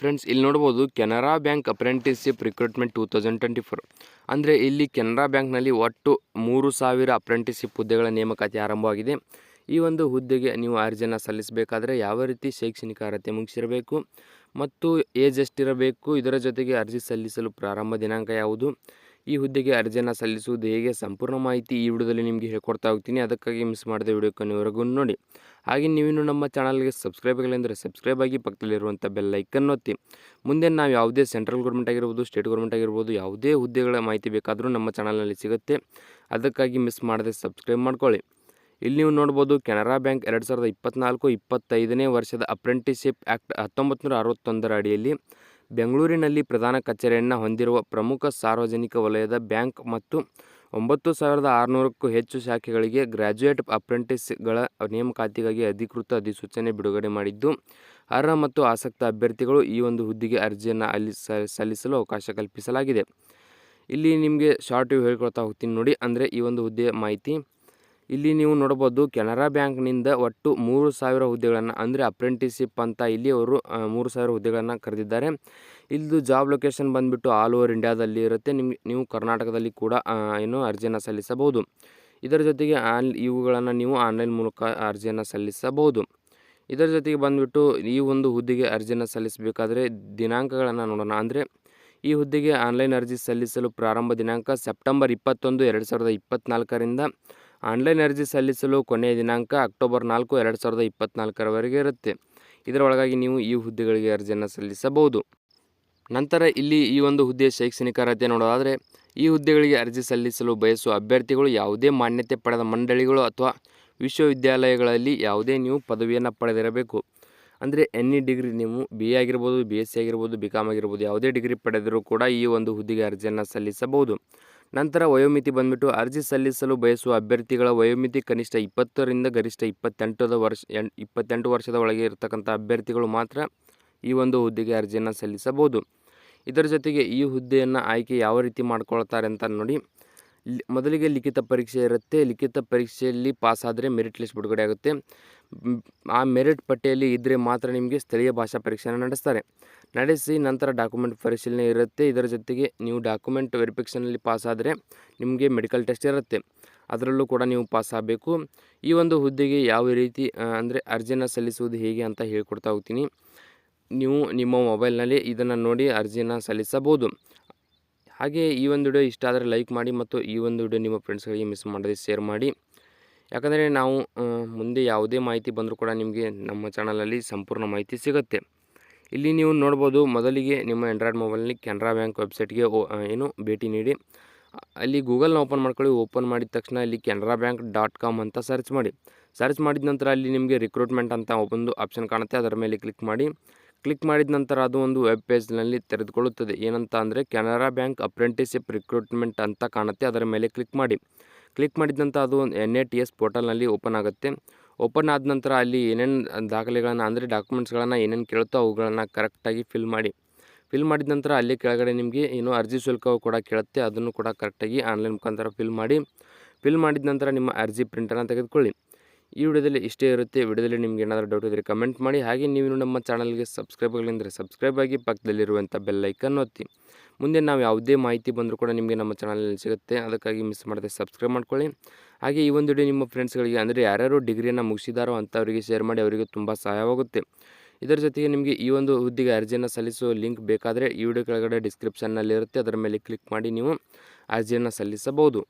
Friends ಇಲ್ಲಿ ನೋಡ್ಬೋದು Canara bank apprenticeship recruitment two thousand twenty four ಅಂದರೆ ಇಲ್ಲಿ ಕೆನರಾ ಬ್ಯಾಂಕ್ನಲ್ಲಿ ಒಟ್ಟು ಮೂರು ಸಾವಿರ ಅಪ್ರೆಂಟಿಸ್ಶಿಪ್ ಹುದ್ದೆಗಳ ನೇಮಕಾತಿ ಆರಂಭವಾಗಿದೆ. ಈ ಒಂದು ಹುದ್ದೆಗೆ ನೀವು ಅರ್ಜಿಯನ್ನು ಸಲ್ಲಿಸಬೇಕಾದ್ರೆ ಯಾವ ರೀತಿ ಶೈಕ್ಷಣಿಕ ಅರ್ಹತೆ ಮುಗಿಸಿರಬೇಕು ಮತ್ತು ಏಜ್ ಎಷ್ಟಿರಬೇಕು, ಇದರ ಜೊತೆಗೆ ಅರ್ಜಿ ಸಲ್ಲಿಸಲು ಪ್ರಾರಂಭ ದಿನಾಂಕ ಯಾವುದು? ಈ ಹುದ್ದೆಗೆ ಅರ್ಜಿಯನ್ನು ಸಲ್ಲಿಸುವುದು ಹೇಗೆ? ಸಂಪೂರ್ಣ ಮಾಹಿತಿ ಈ ವಿಡಿಯೋದಲ್ಲಿ ನಿಮಗೆ ಹೇಳ್ಕೊಡ್ತಾ ಹೋಗ್ತೀನಿ. ಅದಕ್ಕಾಗಿ ಮಿಸ್ ಮಾಡಿದ ವಿಡಿಯೋ ಕೊನೆವರೆಗೂ ನೋಡಿ. ಹಾಗೆ ನೀವಿನ್ನು ನಮ್ಮ ಚಾನಲ್ಗೆ ಸಬ್ಸ್ಕ್ರೈಬ್ ಆಗಿಲ್ಲ ಸಬ್ಸ್ಕ್ರೈಬ್ ಆಗಿ ಪಕ್ಕದಲ್ಲಿರುವಂಥ ಐಕನ್ ಒತ್ತಿ. ಮುಂದೆ ನಾವು ಯಾವುದೇ ಸೆಂಟ್ರಲ್ ಗೌರ್ಮೆಂಟ್ ಆಗಿರ್ಬೋದು ಸ್ಟೇಟ್ ಗೌರ್ಮೆಂಟ್ ಆಗಿರ್ಬೋದು, ಯಾವುದೇ ಹುದ್ದೆಗಳ ಮಾಹಿತಿ ಬೇಕಾದರೂ ನಮ್ಮ ಚಾನಲ್ನಲ್ಲಿ ಸಿಗುತ್ತೆ. ಅದಕ್ಕಾಗಿ ಮಿಸ್ ಮಾಡದೆ ಸಬ್ಸ್ಕ್ರೈಬ್ ಮಾಡ್ಕೊಳ್ಳಿ. ಇಲ್ಲಿ ನೀವು ನೋಡ್ಬೋದು, ಕೆನರಾ ಬ್ಯಾಂಕ್ ಎರಡು ಸಾವಿರದ ಇಪ್ಪತ್ನಾಲ್ಕು ಇಪ್ಪತ್ತೈದನೇ ವರ್ಷದ ಅಪ್ರೆಂಟಿಸ್ಶಿಪ್ ಆ್ಯಕ್ಟ್ ಹತ್ತೊಂಬತ್ತು ನೂರ ಅರವತ್ತೊಂದರ ಅಡಿಯಲ್ಲಿ ಬೆಂಗಳೂರಿನಲ್ಲಿ ಪ್ರಧಾನ ಕಚೇರಿಯನ್ನು ಹೊಂದಿರುವ ಪ್ರಮುಖ ಸಾರ್ವಜನಿಕ ವಲಯದ ಬ್ಯಾಂಕ್ ಮತ್ತು ಒಂಬತ್ತು ಸಾವಿರದ ಆರುನೂರಕ್ಕೂ ಹೆಚ್ಚು ಶಾಖೆಗಳಿಗೆ ಗ್ರ್ಯಾಜುಯೇಟ್ ಅಪ್ರೆಂಟಿಸ್ಗಳ ನೇಮಕಾತಿಗಾಗಿ ಅಧಿಕೃತ ಅಧಿಸೂಚನೆ ಬಿಡುಗಡೆ ಮಾಡಿದ್ದು, ಅರ್ಹ ಮತ್ತು ಆಸಕ್ತ ಅಭ್ಯರ್ಥಿಗಳು ಈ ಒಂದು ಹುದ್ದೆಗೆ ಅರ್ಜಿಯನ್ನು ಅಲ್ಲಿ ಸಲ್ಲಿಸಲು ಅವಕಾಶ ಕಲ್ಪಿಸಲಾಗಿದೆ. ಇಲ್ಲಿ ನಿಮಗೆ ಶಾರ್ಟ್ ಹೇಳ್ಕೊಳ್ತಾ ಹೋಗ್ತೀನಿ ನೋಡಿ. ಅಂದರೆ ಈ ಒಂದು ಹುದ್ದೆಯ ಮಾಹಿತಿ ಇಲ್ಲಿ ನೀವು ನೋಡ್ಬೋದು ಕೆನರಾ ಬ್ಯಾಂಕ್ನಿಂದ ಒಟ್ಟು ಮೂರು ಸಾವಿರ ಹುದ್ದೆಗಳನ್ನು, ಅಂದರೆ ಅಪ್ರೆಂಟಿಸ್ಶಿಪ್ ಅಂತ ಇಲ್ಲಿ ಅವರು ಮೂರು ಸಾವಿರ ಹುದ್ದೆಗಳನ್ನು ಕರೆದಿದ್ದಾರೆ. ಇಲ್ಲಿದು ಜಾಬ್ ಲೊಕೇಶನ್ ಬಂದುಬಿಟ್ಟು ಆಲ್ ಓವರ್ ಇಂಡಿಯಾದಲ್ಲಿ ಇರುತ್ತೆ. ನಿಮ್ಗೆ ನೀವು ಕರ್ನಾಟಕದಲ್ಲಿ ಕೂಡ ಏನು ಅರ್ಜಿಯನ್ನು ಸಲ್ಲಿಸಬಹುದು. ಇದರ ಜೊತೆಗೆ ಆನ್ ಇವುಗಳನ್ನು ನೀವು ಆನ್ಲೈನ್ ಮೂಲಕ ಅರ್ಜಿಯನ್ನು ಸಲ್ಲಿಸಬಹುದು. ಇದರ ಜೊತೆಗೆ ಬಂದುಬಿಟ್ಟು ಈ ಒಂದು ಹುದ್ದೆಗೆ ಅರ್ಜಿಯನ್ನು ಸಲ್ಲಿಸಬೇಕಾದ್ರೆ ದಿನಾಂಕಗಳನ್ನು ನೋಡೋಣ. ಅಂದರೆ ಈ ಹುದ್ದೆಗೆ ಆನ್ಲೈನ್ ಅರ್ಜಿ ಸಲ್ಲಿಸಲು ಪ್ರಾರಂಭ ದಿನಾಂಕ ಸೆಪ್ಟೆಂಬರ್ ಇಪ್ಪತ್ತೊಂದು, ಎರಡು ಸಾವಿರದ ಇಪ್ಪತ್ತ್ನಾಲ್ಕರಿಂದ ಆನ್ಲೈನ್ ಅರ್ಜಿ ಸಲ್ಲಿಸಲು ಕೊನೆಯ ದಿನಾಂಕ ಅಕ್ಟೋಬರ್ ನಾಲ್ಕು, ಎರಡು ಸಾವಿರದ ಇಪ್ಪತ್ತ್ನಾಲ್ಕರವರೆಗೆ ಇರುತ್ತೆ. ಇದರೊಳಗಾಗಿ ನೀವು ಈ ಹುದ್ದೆಗಳಿಗೆ ಅರ್ಜಿಯನ್ನು ಸಲ್ಲಿಸಬಹುದು. ನಂತರ ಇಲ್ಲಿ ಈ ಒಂದು ಹುದ್ದೆಯ ಶೈಕ್ಷಣಿಕ ಅರ್ಹತೆ ನೋಡೋದಾದರೆ, ಈ ಹುದ್ದೆಗಳಿಗೆ ಅರ್ಜಿ ಸಲ್ಲಿಸಲು ಬಯಸುವ ಅಭ್ಯರ್ಥಿಗಳು ಯಾವುದೇ ಮಾನ್ಯತೆ ಪಡೆದ ಮಂಡಳಿಗಳು ಅಥವಾ ವಿಶ್ವವಿದ್ಯಾಲಯಗಳಲ್ಲಿ ಯಾವುದೇ ನೀವು ಪದವಿಯನ್ನು ಪಡೆದಿರಬೇಕು. ಅಂದರೆ ಎನ್ ಇ ಡಿಗ್ರಿ ನೀವು ಬಿ ಎ ಆಗಿರ್ಬೋದು, ಬಿ ಎಸ್ ಸಿ ಆಗಿರ್ಬೋದು, ಬಿ ಕಾಮ್ ಆಗಿರ್ಬೋದು ಯಾವುದೇ ಡಿಗ್ರಿ ಪಡೆದರೂ ಕೂಡ ಈ ಒಂದು ಹುದ್ದೆಗೆ ಅರ್ಜಿಯನ್ನು ಸಲ್ಲಿಸಬಹುದು. ನಂತರ ವಯೋಮಿತಿ ಬಂದ್ಬಿಟ್ಟು ಅರ್ಜಿ ಸಲ್ಲಿಸಲು ಬಯಸುವ ಅಭ್ಯರ್ಥಿಗಳ ವಯೋಮಿತಿ ಕನಿಷ್ಠ ಇಪ್ಪತ್ತರಿಂದ ಗರಿಷ್ಠ ಇಪ್ಪತ್ತೆಂಟದ ವರ್ಷ ಇಪ್ಪತ್ತೆಂಟು ವರ್ಷದ ಒಳಗೆ ಇರತಕ್ಕಂಥ ಅಭ್ಯರ್ಥಿಗಳು ಮಾತ್ರ ಈ ಒಂದು ಹುದ್ದೆಗೆ ಅರ್ಜಿಯನ್ನು ಸಲ್ಲಿಸಬಹುದು. ಇದರ ಜೊತೆಗೆ ಈ ಹುದ್ದೆಯನ್ನು ಆಯ್ಕೆ ಯಾವ ರೀತಿ ಮಾಡ್ಕೊಳ್ತಾರೆ ಅಂತ ನೋಡಿ ಮೊದಲಿಗೆ ಲಿಖಿತ ಪರೀಕ್ಷೆ ಇರುತ್ತೆ. ಲಿಖಿತ ಪರೀಕ್ಷೆಯಲ್ಲಿ ಪಾಸಾದರೆ ಮೆರಿಟ್ ಲಿಸ್ಟ್ ಬಿಡುಗಡೆ ಆಗುತ್ತೆ. ಆ ಮೆರಿಟ್ ಪಟ್ಟಿಯಲ್ಲಿ ಇದ್ದರೆ ಮಾತ್ರ ನಿಮಗೆ ಸ್ಥಳೀಯ ಭಾಷಾ ಪರೀಕ್ಷೆಯನ್ನು ನಡೆಸ್ತಾರೆ. ನಡೆಸಿ ನಂತರ ಡಾಕ್ಯುಮೆಂಟ್ ಪರಿಶೀಲನೆ ಇರುತ್ತೆ. ಇದರ ಜೊತೆಗೆ ನೀವು ಡಾಕ್ಯುಮೆಂಟ್ ವೆರಿಫಿಕೇಷನಲ್ಲಿ ಪಾಸಾದರೆ ನಿಮಗೆ ಮೆಡಿಕಲ್ ಟೆಸ್ಟ್ ಇರುತ್ತೆ. ಅದರಲ್ಲೂ ಕೂಡ ನೀವು ಪಾಸ್ ಆಗಬೇಕು ಈ ಒಂದು ಹುದ್ದೆಗೆ ಯಾವ ರೀತಿ ಅಂದರೆ ಅರ್ಜಿಯನ್ನು ಸಲ್ಲಿಸುವುದು ಹೇಗೆ ಅಂತ ಹೇಳ್ಕೊಡ್ತಾ ಹೋಗ್ತೀನಿ. ನೀವು ನಿಮ್ಮ ಮೊಬೈಲ್ನಲ್ಲಿ ಇದನ್ನು ನೋಡಿ ಅರ್ಜಿಯನ್ನು ಸಲ್ಲಿಸಬಹುದು. ಹಾಗೆ ಈ ಒಂದು ವಿಡಿಯೋ ಇಷ್ಟ ಆದರೆ ಲೈಕ್ ಮಾಡಿ ಮತ್ತು ಈ ಒಂದು ವಿಡಿಯೋ ನಿಮ್ಮ ಫ್ರೆಂಡ್ಸ್ಗಳಿಗೆ ಮಿಸ್ ಮಾಡದೆ ಶೇರ್ ಮಾಡಿ. ಯಾಕಂದರೆ ನಾವು ಮುಂದೆ ಯಾವುದೇ ಮಾಹಿತಿ ಬಂದರೂ ಕೂಡ ನಿಮಗೆ ನಮ್ಮ ಚಾನಲಲ್ಲಿ ಸಂಪೂರ್ಣ ಮಾಹಿತಿ ಸಿಗುತ್ತೆ. ಇಲ್ಲಿ ನೀವು ನೋಡ್ಬೋದು, ಮೊದಲಿಗೆ ನಿಮ್ಮ ಆ್ಯಂಡ್ರಾಯ್ಡ್ ಮೊಬೈಲ್ನಲ್ಲಿ ಕೆನರಾ ಬ್ಯಾಂಕ್ ವೆಬ್ಸೈಟ್ಗೆ ಏನು ಭೇಟಿ ನೀಡಿ. ಅಲ್ಲಿ ಗೂಗಲ್ನ ಓಪನ್ ಮಾಡ್ಕೊಳ್ಳಿ. ಓಪನ್ ಮಾಡಿದ ತಕ್ಷಣ ಇಲ್ಲಿ ಕೆನರಾ ಬ್ಯಾಂಕ್ ಡಾಟ್ ಕಾಮ್ ಅಂತ ಸರ್ಚ್ ಮಾಡಿ. ಸರ್ಚ್ ಮಾಡಿದ ನಂತರ ಅಲ್ಲಿ ನಿಮಗೆ ರಿಕ್ರೂಟ್ಮೆಂಟ್ ಅಂತ ಒಂದು ಆಪ್ಷನ್ ಕಾಣುತ್ತೆ. ಅದರ ಮೇಲೆ ಕ್ಲಿಕ್ ಮಾಡಿ. ಕ್ಲಿಕ್ ಮಾಡಿದ ನಂತರ ಅದು ಒಂದು ವೆಬ್ ಪೇಜ್ನಲ್ಲಿ ತೆರೆದುಕೊಳ್ಳುತ್ತದೆ. ಏನಂತ ಅಂದರೆ ಕೆನರಾ ಬ್ಯಾಂಕ್ ಅಪ್ರೆಂಟಿಸಿಪ್ ರಿಕ್ರೂಟ್ಮೆಂಟ್ ಅಂತ ಕಾಣುತ್ತೆ. ಅದರ ಮೇಲೆ ಕ್ಲಿಕ್ ಮಾಡಿ. ಕ್ಲಿಕ್ ಮಾಡಿದಂಥ ಅದು ಎನ್ ಎ ಟಿ ಎಸ್ ಪೋರ್ಟಲ್ನಲ್ಲಿ ಓಪನ್ ಆಗುತ್ತೆ. ಓಪನ್ ಆದ ನಂತರ ಅಲ್ಲಿ ಏನೇನು ದಾಖಲೆಗಳನ್ನು ಅಂದರೆ ಡಾಕ್ಯುಮೆಂಟ್ಸ್ಗಳನ್ನು ಏನೇನು ಕೇಳುತ್ತೋ ಅವುಗಳನ್ನು ಕರೆಕ್ಟಾಗಿ ಫಿಲ್ ಮಾಡಿ. ಫಿಲ್ ಮಾಡಿದ ನಂತರ ಅಲ್ಲಿ ಕೆಳಗಡೆ ನಿಮಗೆ ಏನು ಅರ್ಜಿ ಶುಲ್ಕವು ಕೂಡ ಕೇಳುತ್ತೆ, ಅದನ್ನು ಕೂಡ ಕರೆಕ್ಟಾಗಿ ಆನ್ಲೈನ್ ಮುಖಾಂತರ ಫಿಲ್ ಮಾಡಿ. ಫಿಲ್ ಮಾಡಿದ ನಂತರ ನಿಮ್ಮ ಅರ್ಜಿ ಪ್ರಿಂಟನ್ನು ತೆಗೆದುಕೊಳ್ಳಿ. ಈ ವಿಡಿಯೋದಲ್ಲಿ ಇಷ್ಟೇ ಇರುತ್ತೆ. ವಿಡಿಯೋದಲ್ಲಿ ನಿಮ್ಗೆ ಏನಾದರೂ ಡೌಟ್ ಇದ್ದರೆ ಕಮೆಂಟ್ ಮಾಡಿ. ಹಾಗೆ ನೀವು ನಮ್ಮ ಚಾನಲ್ಗೆ ಸಬ್ಸ್ಕ್ರೈಬ್ ಆಗಲಿಂದರೆ ಸಬ್ಸ್ಕ್ರೈಬ್ ಆಗಿ ಪಕ್ಕದಲ್ಲಿರುವಂಥ ಬೆಲ್ಲೈಕನ್ ಒತ್ತಿ. ಮುಂದೆ ನಾವು ಯಾವುದೇ ಮಾಹಿತಿ ಬಂದರೂ ಕೂಡ ನಿಮಗೆ ನಮ್ಮ ಚಾನಲಲ್ಲಿ ಸಿಗುತ್ತೆ. ಅದಕ್ಕಾಗಿ ಮಿಸ್ ಮಾಡದೆ ಸಬ್ಸ್ಕ್ರೈಬ್ ಮಾಡ್ಕೊಳ್ಳಿ. ಹಾಗೆ ಈ ಒಂದು ವಿಡಿಯೋ ನಿಮ್ಮ ಫ್ರೆಂಡ್ಸ್ಗಳಿಗೆ, ಅಂದರೆ ಯಾರ್ಯಾರು ಡಿಗ್ರಿಯನ್ನು ಮುಗಿಸಿದಾರೋ ಅಂಥವರಿಗೆ ಶೇರ್ ಮಾಡಿ ಅವರಿಗೆ ತುಂಬ ಸಹಾಯವಾಗುತ್ತೆ. ಇದರ ಜೊತೆಗೆ ನಿಮಗೆ ಈ ಒಂದು ಹುದ್ದೆಗೆ ಅರ್ಜಿಯನ್ನು ಸಲ್ಲಿಸುವ ಲಿಂಕ್ ಬೇಕಾದರೆ ಈ ವಿಡಿಯೋ ಕೆಳಗಡೆ ಡಿಸ್ಕ್ರಿಪ್ಷನ್ನಲ್ಲಿರುತ್ತೆ. ಅದರ ಮೇಲೆ ಕ್ಲಿಕ್ ಮಾಡಿ ನೀವು ಅರ್ಜಿಯನ್ನು ಸಲ್ಲಿಸಬಹುದು.